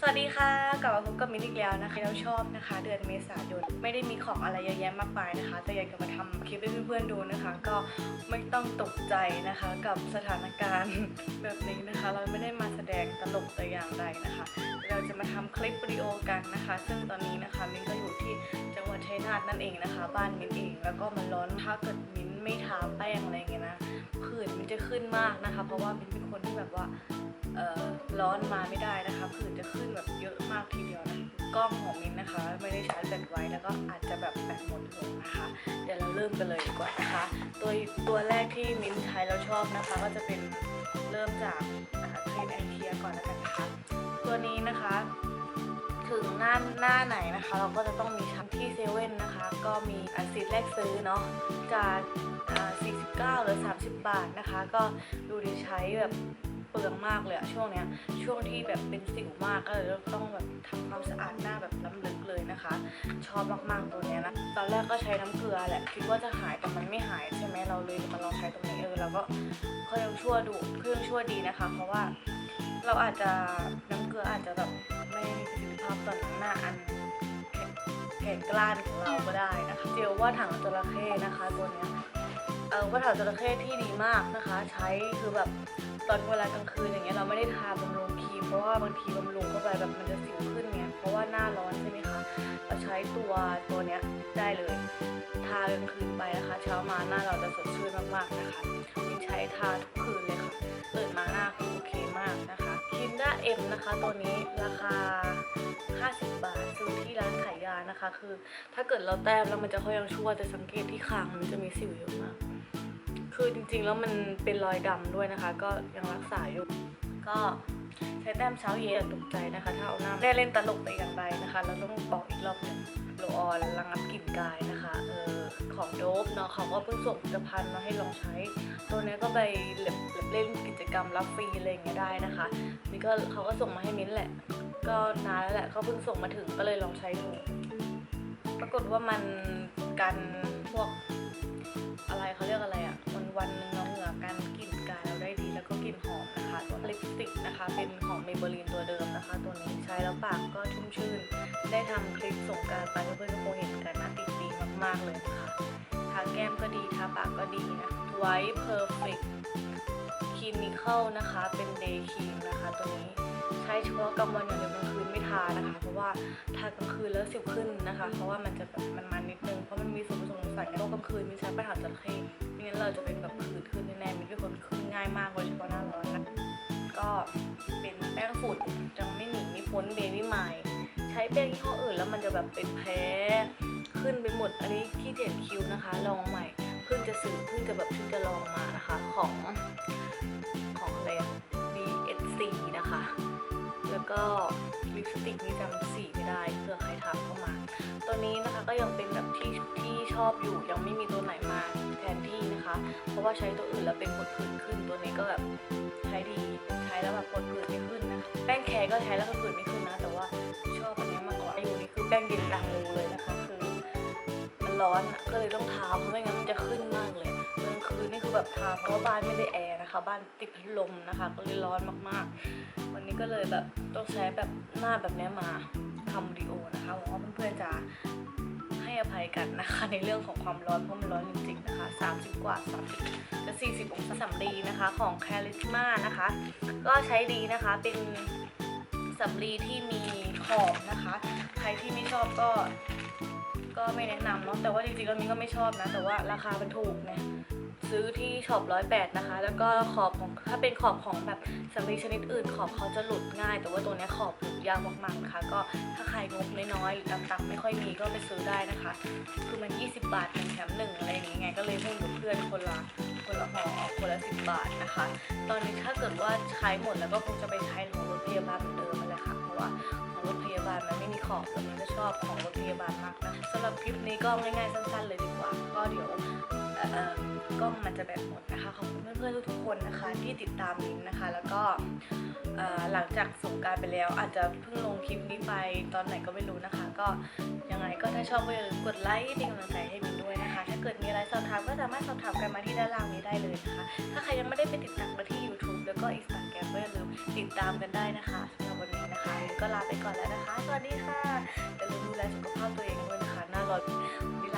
สวัสดีค่ะกลับมาพบกับมินอีกแล้วนะคะเราชอบนะคะ เดือนเมษายนไม่ได้มีของอะไรเยอะแยะมากมายนะคะ แต่อยากจะมาทำคลิปให้เพื่อนๆดูนะคะ ก็ไม่ต้องตกใจนะคะ กับสถานการณ์แบบนี้นะคะ เราไม่ได้มาแสดงตลกแต่อย่างใดนะคะ เราจะมาทำคลิปวิดีโอกันนะคะ ซึ่งตอนนี้นะคะมินก็อยู่ที่จังหวัดชัยนาทนั่นเองนะคะ บ้านมินเองแล้วก็มันร้อนถ้าเกิดมินไม่ทาแป้งอะไรอย่างเงี้ยนะผื่นมินจะขึ้นมากนะคะ เพราะว่ามินเป็นคนที่แบบว่าร้อนมาไม่ได้ ทีเดียวนะกล้องของมินนะคะ ไม่ได้ชาร์จแบตไว้แล้วก็อาจจะแบบแบตหมดลงนะคะ เดี๋ยวเราเริ่มกันเลยดีกว่านะคะ ตัวตัวแรกที่มินใช้แล้วชอบนะคะ ก็จะเป็นเริ่มจากครีมแอนเทียก่อนแล้วกันนะคะ ตัวนี้นะคะ ถึงหน้าหน้าไหนนะคะ เราก็จะต้องมีชั้นที่เซเว่นนะคะ ก็มีอซีดแรกซื้อเนาะจาก49 หรือ 30 บาทนะคะ ก็ดูดิใช้แบบ เปลืองมากเลยอะช่วงเนี้ยช่วงที่แบบเป็นสิวมากก็เลยต้องแบบทำความสะอาดหน้าแบบล้ำลึกเลยนะคะ ชอบมากๆตัวเนี้ยนะตอนแรกก็ใช้น้ำเกลือแหละคิดว่าจะหายแต่มันไม่หายใช่ไหมเราเลยมาลองใช้ตรงนี้เออแล้วก็เขายังชั่วดูเครื่องชั่วดีนะคะ เพราะว่าเราอาจจะน้ำเกลืออาจจะแบบไม่มีประสิทธิภาพต่อหน้าอันแข็งแข็งกล้านของเราก็ได้นะคะเจลว่าถังจระเข้นะคะตัวเนี้ยเออว่าถังจระเข้ที่ดีมากนะคะ ใช้คือแบบ ตอนเวลากลางคืนอย่างเงี้ยเราไม่ได้ทาบำรุงครีมเพราะว่าบางทีบำรุงเข้าไปแบบมันจะสิวขึ้นไงเพราะว่าหน้าร้อนใช่ไหมคะเราใช้ตัวตัวเนี้ยได้เลย ทากลางคืนไปนะคะ เช้ามาหน้าเราจะสดชื่นมากๆนะคะมินใช้ทาทุกคืนเลยค่ะตื่นมาหน้าคือโอเคมากนะคะคินด้าเอ็มนะคะ ตัวนี้ราคา 50 บาทซื้อที่ร้านขายยานะคะ คือ ถ้าเกิดเราแต้มแล้วมันจะค่อยยังชั่วแต่สังเกตที่คางมันจะมีสิวเยอะมาก คือจริงๆ แล้วมันเป็นรอยดำด้วยนะคะ ก็ยังรักษาอยู่ ก็ใช้แต้มเช้าเย็นตกใจนะคะ ถ้าเอาหน้าได้เล่นตลกแต่อย่างใดนะคะเราต้องบอกอีกรอบหนึงโลออนระงับกลิ่นกายนะคะเออของโดบเนาะเขาก็เพิ่งส่งผลิตภัณฑ์มาให้ลองใช้ ตัวนี้ก็ไปเล่นเล่นกิจกรรมรับฟรีอะไรอย่างเงี้ยได้นะคะนี่ก็เขาก็ส่งมาให้มิ้นแหละ ก็นานแล้วแหละเขาเพิ่งส่งมาถึงก็เลยลองใช้ดู ปรากฏว่ามันกันพวก เขาเรียกอะไรอะวันวันๆหนึงเราเหงื่อกันกลิ่นกายเราได้ดี แล้วก็กลิ่นหอมนะคะตัวลิปสติกนะคะ เป็นของเมเบลีนตัวเดิมนะคะ ตัวนี้ใช้แล้วปากก็ชุ่มชื่น ได้ทำคลิปส่งการไปเพื่อนๆก็คงเห็นกันนะติดดีมากๆเลยนะคะทาแก้มก็ดีทาปากก็ดีนะไว้เพอร์เฟกต์คลินิคอลนะคะ เป็นเดย์ครีมนะคะ ตัวนี้ใช้เฉพาะกลางวันอย่างเดียวกลางคืน ว่าทากลางคืนแล้วสิวขึ้นนะคะ เพราะว่ามันจะแบบมันมันนิดนึง เพราะมันมีส่วนผสมของสารกันโรคกลางคืน มีใช้ปัญหาจระเข้ไม่งั้นเราจะเป็นแบบผื่นขึ้นแน่ๆมีเป็นคนขึ้นง่ายมากโดยเฉพาะหน้าร้อนนะก็เป็นแป้งฝุ่นจังไม่หนีไม่พ้นเบบี้ไมล์ใช้แป้งยี่ห้ออื่นแล้วมันจะแบบเป็นแพ้ขึ้นไปหมด อันนี้ที่เด่นคิ้วนะคะ ลองใหม่ เพิ่งจะซื้อเพิ่งจะแบบเพิ่งจะลองมานะคะ ของของอะไรอะ BSC นะคะ แล้วก็ ลิปสติกนี่จำสีไม่ได้เผื่อใครถามเข้ามา ตัวนี้นะคะก็ยังเป็นแบบที่ที่ชอบอยู่ยังไม่มีตัวไหนมาแทนที่นะคะ เพราะว่าใช้ตัวอื่นแล้วเป็นผดผื่นขึ้น ตัวนี้ก็แบบใช้ดีใช้แล้วแบบผดผื่นไม่ขึ้นนะแป้งแคร์ก็ใช้แล้วก็ผื่นไม่ขึ้นนะ แต่ว่าชอบอันนี้มากกว่าอยู่นี่คือแป้งเย็นดังงูเลยนะคะคือมันร้อนอะก็เลยต้องทาเพราะไม่งั้นมันจะขึ้นมากเลย กลางคืนนี่คือแบบทาเพราะว่าบ้านไม่ได้แอร์นะคะ บ้านติดพัดลมนะคะ ก็เลยร้อนมากๆ วันนี้ก็เลยแบบต้องใช้แบบหน้าแบบนี้มาทำวิดีโอนะคะหวังว่าเพื่อนๆจะให้อภัยกันนะคะ ในเรื่องของความร้อนเพราะมันร้อนจริงๆนะคะ 30 กว่า 30จะ40องศาสำลีนะคะของ c a r i s m a นะคะ ก็ใช้ดีนะคะเป็นสำลีที่มีขอบนะคะ ใครที่ไม่ชอบก็ ก็ไม่แนะนำเนาะแต่ว่าจริงๆแล้วมินก็ไม่ชอบนะ แต่ว่าราคามันถูกไงซื้อที่ช็อปร้อยแปดนะคะ แล้วก็ขอบของถ้าเป็นขอบของแบบสำลีชนิดอื่น ขอบเขาจะหลุดง่าย แต่ว่าตัวนี้ขอบหลุดยากมากๆนะคะ ก็ถ้าใครงบน้อยๆหรือต่ำๆไม่ค่อยมีก็ไปซื้อได้นะคะ คือมัน 20 บาทหนึ่งแถมหนึ่งอะไรอย่างเงี้ยก็เลยหุ้เพื่อนคนละคนละห่อคนละสิบบาทนะคะ ตอนนี้ถ้าเกิดว่าใช้หมดแล้วก็คงจะไปใช้ของรถพยาบาลเหมือนเดิมกันแหละค่ะ ว่า ของรถพยาบาลมันไม่มีขอบแต่มันจะชอบของรถพยาบาลมากนะสำหรับคลิปนี้ก็ง่ายๆสั้นๆเลยดีกว่า ก็เดี๋ยวกล้องมันจะแบบหมดนะคะขอบคุณเพื่อนๆทุกๆคนนะคะที่ติดตามมินนะคะ แล้วก็หลังจากสงการไปแล้ว อาจจะเพิ่งลงคลิปนี้ไปตอนไหนก็ไม่รู้นะคะ ก็ยังไงก็ถ้าชอบก็อย่าลืมกดไลค์เป็นกำลังใจให้มินด้วยนะคะ ถ้าเกิดมีอะไรสอบถามก็สามารถสอบถามกันมาที่ด้านล่างนี้ได้เลยนะคะ ถ้าใครยังไม่ได้ไปติดตามมาที่ YouTube แล้วก็ Instagram ก็อย่าลืมติดตามกันได้นะคะ ก็ลาไปก่อนแล้วนะคะ สวัสดีค่ะอย่าลืมดูแลสุขภาพตัวเองด้วยนะคะหน้าร้อนวันนี้ลา